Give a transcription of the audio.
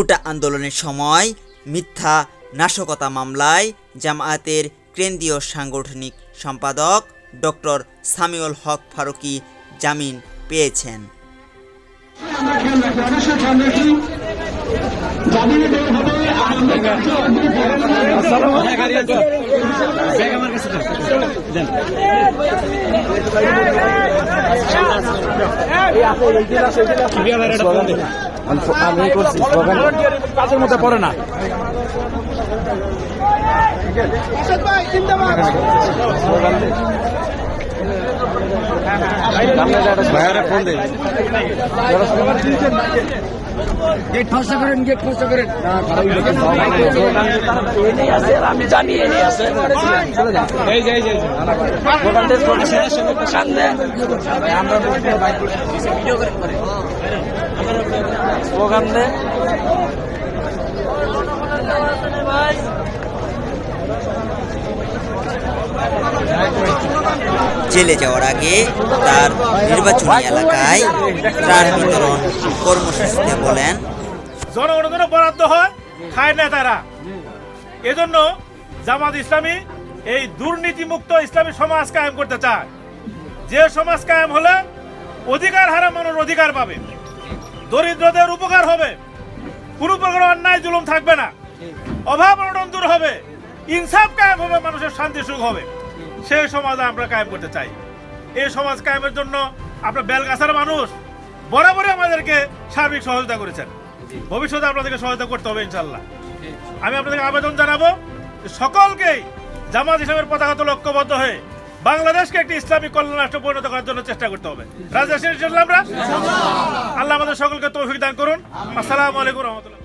কোটা আন্দোলনের সময় মিথ্যা নাশকতা মামলায় জামায়াতের কেন্দ্রীয় সাংগঠনিক সম্পাদক ডক্টর সামিউল হক ফারুকি জামিন পেয়েছেন। আমি করছি স্লোগান কাজের মধ্যে পড়ে না ভাইয়ারে ফোন দে। গেট ফাঁসা করেন গেট ফাঁসা করেন। আমি জানি এই আছে এই যে এই যে দোকানদের সামনে স্লোগান দে জেলে যাওয়ার আগে তার নির্বাচনী এলাকায় ত্রাণ বিতরণ কর্মসূচিতে বলেন। জনগণের বরাদ্দ হয়, খায় না তারা। এজন্য জামাত ইসলামী এই দুর্নীতিমুক্ত ইসলামী সমাজ কায়েম করতে চায়। যে সমাজ কায়েম হলে অধিকার হারা মানুষ অধিকার পাবে। দরিদ্রদের উপকার হবে। কোনো প্রকার অন্যায় জুলুম থাকবে না। অভাব অনটন দূর হবে। ইনসাফ কায়েম হবে, মানুষের শান্তি সুখ হবে। সেই সমাজ আমরা কায়েম করতে চাই। এই সমাজ কায়েমের জন্য আপনার বেলগাছার মানুষ বরাবরই আমাদেরকে সার্বিক সহযোগিতা করেছেন। ভবিষ্যতে আপনাদেরকে সহায়তা করতে হবে ইনশাল্লাহ আমি আপনাদেরকে আবেদন জানাব সকলকেই জামাত ইসলামের পতাকাতে লক্ষ্যবদ্ধ হয়ে বাংলাদেশকে একটি ইসলামী কল্যাণ রাষ্ট্র পরিণত করার জন্য চেষ্টা করতে হবে। রাজা আমরা? আল্লাহ আমাদের সকলকে তৌফিক দান করুন। আসসালামু আলাইকুম রহমতুল্লাহ।